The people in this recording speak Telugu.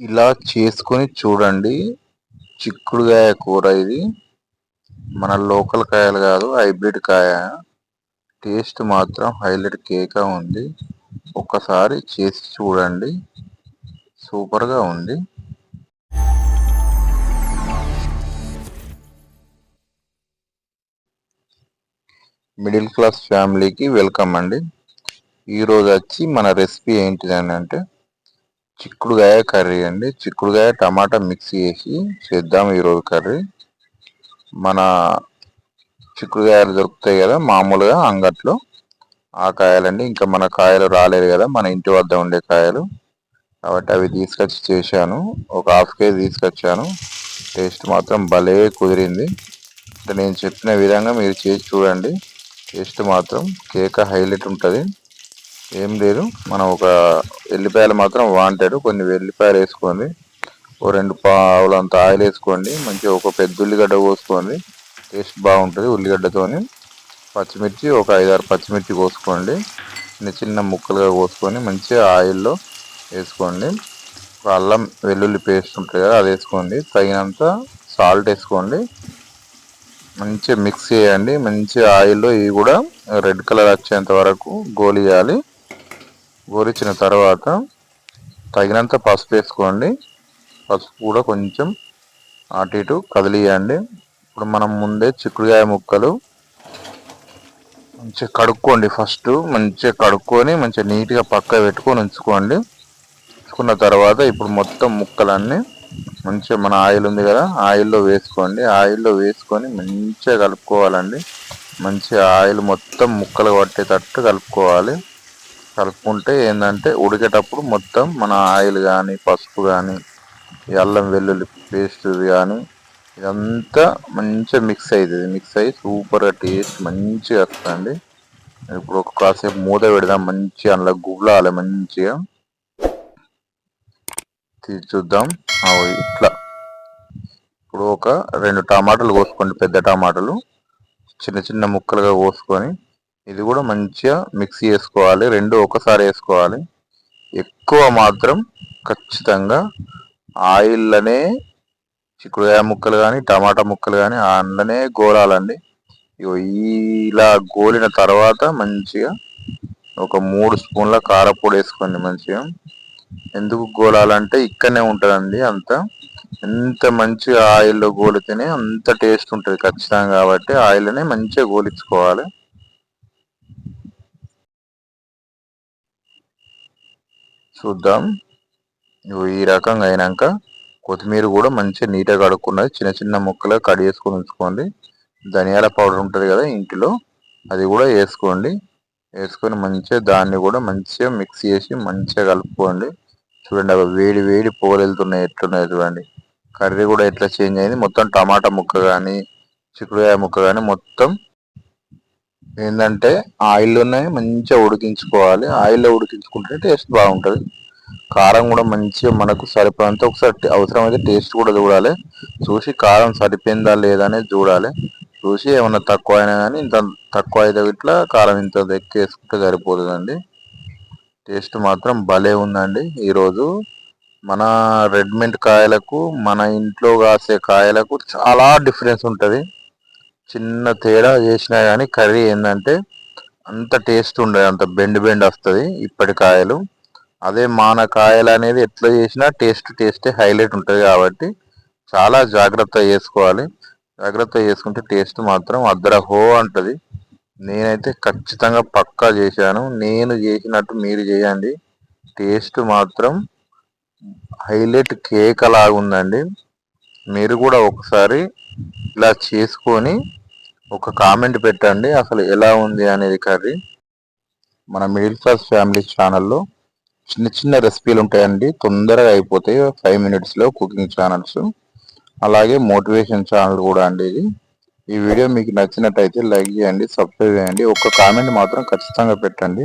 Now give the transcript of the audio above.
ఇలా చేసుకొని చూడండి. చిక్కుడుకాయ కూర ఇది. మన లోకల్ కాయలు కాదు హైబ్రిడ్ కాయ. టేస్ట్ మాత్రం హైలైట్ కేక్ ఉంది. ఒక్కసారి చేసి చూడండి. సూపర్గా ఉంది. మిడిల్ క్లాస్ ఫ్యామిలీకి వెల్కమ్ అండి. ఈరోజు వచ్చి మన రెసిపీ ఏంటిది అని అంటే చిక్కుడుగాయ కర్రీ అండి. చిక్కుడుగాయ టమాటా మిక్స్ చేసి చేద్దాం ఈరోజు కర్రీ. మన చిక్కుడుగాయలు దొరుకుతాయి కదా మామూలుగా అంగట్లో. ఆ కాయలండి. ఇంకా మన కాయలు రాలేదు కదా మన ఇంటి వద్ద ఉండే కాయలు. కాబట్టి అవి తీసుకొచ్చి చేశాను. ఒక హాఫ్ కేజీ తీసుకొచ్చాను. టేస్ట్ మాత్రం భలే కుదిరింది. అంటే నేను చెప్పిన విధంగా మీరు చేసి చూడండి. టేస్ట్ మాత్రం కేక్ హైలైట్ ఉంటుంది. ఏం లేదు. మనం ఒక ఎల్లిపాయలు మాత్రం వాంటాడు కొన్ని వెల్లిపాయలు వేసుకోండి. ఓ రెండు పావులంత ఆయిల్ వేసుకోండి. మంచిగా ఒక పెద్ద ఉల్లిగడ్డ కోసుకోండి. టేస్ట్ బాగుంటుంది ఉల్లిగడ్డతోని. పచ్చిమిర్చి ఒక ఐదారు పచ్చిమిర్చి కోసుకోండి. చిన్న చిన్న ముక్కలుగా కోసుకొని మంచిగా ఆయిల్లో వేసుకోండి. అల్లం వెల్లుల్లి పేస్ట్ ఉంటుంది కదా అది వేసుకోండి. తగినంత సాల్ట్ వేసుకోండి. మంచిగా మిక్స్ చేయండి. మంచి ఆయిల్లో ఇవి కూడా రెడ్ కలర్ వచ్చేంత వరకు గోలియాలి. గోలిచ్చిన తర్వాత తగినంత పసుపు వేసుకోండి. పసుపు కూడా కొంచెం అటు ఇటు కదిలియండి. ఇప్పుడు మనం ముందే చిక్కుడుకాయ ముక్కలు మంచిగా కడుక్కోండి ఫస్ట్. మంచిగా కడుక్కొని మంచిగా నీట్గా పక్క పెట్టుకొని ఉంచుకోండి. ఉంచుకున్న తర్వాత ఇప్పుడు మొత్తం ముక్కలన్నీ మంచిగా మన ఆయిల్ ఉంది కదా ఆయిల్లో వేసుకోండి. ఆయిల్లో వేసుకొని మంచిగా కలుపుకోవాలండి. మంచిగా ఆయిల్ మొత్తం ముక్కలు పట్టేటట్టు కలుపుకోవాలి. కలుపుకుంటే ఏంటంటే ఉడికేటప్పుడు మొత్తం మన ఆయిల్ కానీ పసుపు కానీ అల్లం వెల్లుల్లి పేస్ట్ కానీ ఇదంతా మంచిగా మిక్స్ అవుతుంది మిక్స్ అయ్యి సూపర్గా టేస్ట్ మంచిగా వస్తుంది. ఇప్పుడు ఒక కాసేపు మూత పెడదాం. మంచిగా అందులో గువ్లాలి మంచిగా. తీసి చూద్దాం. ఇట్లా. ఇప్పుడు ఒక రెండు టమాటాలు కోసుకోండి. పెద్ద టమాటాలు. చిన్న చిన్న ముక్కలుగా కోసుకొని ఇది కూడా మంచిగా మిక్స్ చేసుకోవాలి. రెండు ఒకసారి వేసుకోవాలి. ఎక్కువ మాత్రం ఖచ్చితంగా ఆయిల్లోనే చిక్కుడుకాయ ముక్కలు కానీ టమాటా ముక్కలు కానీ అందులోనే గోలాలండి. ఇలా గోలిన తర్వాత మంచిగా ఒక మూడు స్పూన్ల కారపొడి వేసుకోండి మంచిగా. ఎందుకు గోలాలంటే ఇక్కడనే ఉంటుందండి అంత. ఎంత మంచిగా ఆయిల్లో గోలితేనే అంత టేస్ట్ ఉంటుంది ఖచ్చితంగా కాబట్టి ఆయిల్నే మంచిగా గోలించుకోవాలి. చూద్దాం. ఈ రకంగా అయినాక కొత్తిమీర కూడా మంచిగా నీట్గా కడుక్కున్నది. చిన్న చిన్న ముక్కలు కట్ చేసుకొని ఉంచుకోండి. ధనియాల పౌడర్ ఉంటుంది కదా ఇంటిలో అది కూడా వేసుకోండి. వేసుకొని మంచిగా దాన్ని కూడా మంచిగా మిక్స్ చేసి మంచిగా కలుపుకోండి. చూడండి అవి వేడి వేడి పొగలు వెళ్తున్నాయి ఎట్లున్నాయి చూడండి. కర్రీ కూడా ఎట్లా చేంజ్ అయింది. మొత్తం టమాటా ముక్క కానీ చిక్కుడుకాయ ముక్క కానీ మొత్తం ఏంటంటే ఆయిల్లోనే మంచిగా ఉడికించుకోవాలి. ఆయిల్లో ఉడికించుకుంటే టేస్ట్ బాగుంటుంది. కారం కూడా మంచిగా మనకు సరిపోయినంత ఒకసారి అవసరమైతే టేస్ట్ కూడా చూడాలి. చూసి కారం సరిపోయిందా లేదా అనేది చూడాలి. చూసి ఏమన్నా తక్కువ అయినా కానీ ఇంత తక్కువ అయితే ఇట్లా కారం ఇంత ఎక్కేసుకుంటే సరిపోతుందండి. టేస్ట్ మాత్రం భలే ఉందండి. ఈరోజు మన రెడ్మెంట్ కాయలకు మన ఇంట్లో కాసే కాయలకు చాలా డిఫరెన్స్ ఉంటుంది. చిన్న తేడా చేసినా కానీ కర్రీ ఏంటంటే అంత టేస్ట్ ఉండదు అంత బెండ్ బెండ్ వస్తుంది ఇప్పటి కాయలు. అదే మాన కాయలు అనేది ఎట్లా చేసినా టేస్ట్ టేస్టే హైలైట్ ఉంటుంది కాబట్టి చాలా జాగ్రత్త చేసుకోవాలి. జాగ్రత్త చేసుకుంటే టేస్ట్ మాత్రం అద్దర హో అంటది. నేనైతే ఖచ్చితంగా పక్కా చేశాను. నేను చేసినట్టు మీరు చేయండి. టేస్ట్ మాత్రం హైలైట్ కేక్ ఉందండి. మీరు కూడా ఒకసారి ఇలా చేసుకొని ఒక కామెంట్ పెట్టండి అసలు ఎలా ఉంది అనేది కర్రీ. మన మిడిల్ క్లాస్ ఫ్యామిలీ ఛానల్లో చిన్న చిన్న రెసిపీలు ఉంటాయండి. తొందరగా అయిపోతాయి. ఫైవ్ మినిట్స్లో కుకింగ్ ఛానల్స్ అలాగే మోటివేషన్ ఛానల్ కూడా అండి ఇది. ఈ వీడియో మీకు నచ్చినట్టయితే లైక్ చేయండి సబ్స్క్రైబ్ చేయండి. ఒక కామెంట్ మాత్రం ఖచ్చితంగా పెట్టండి.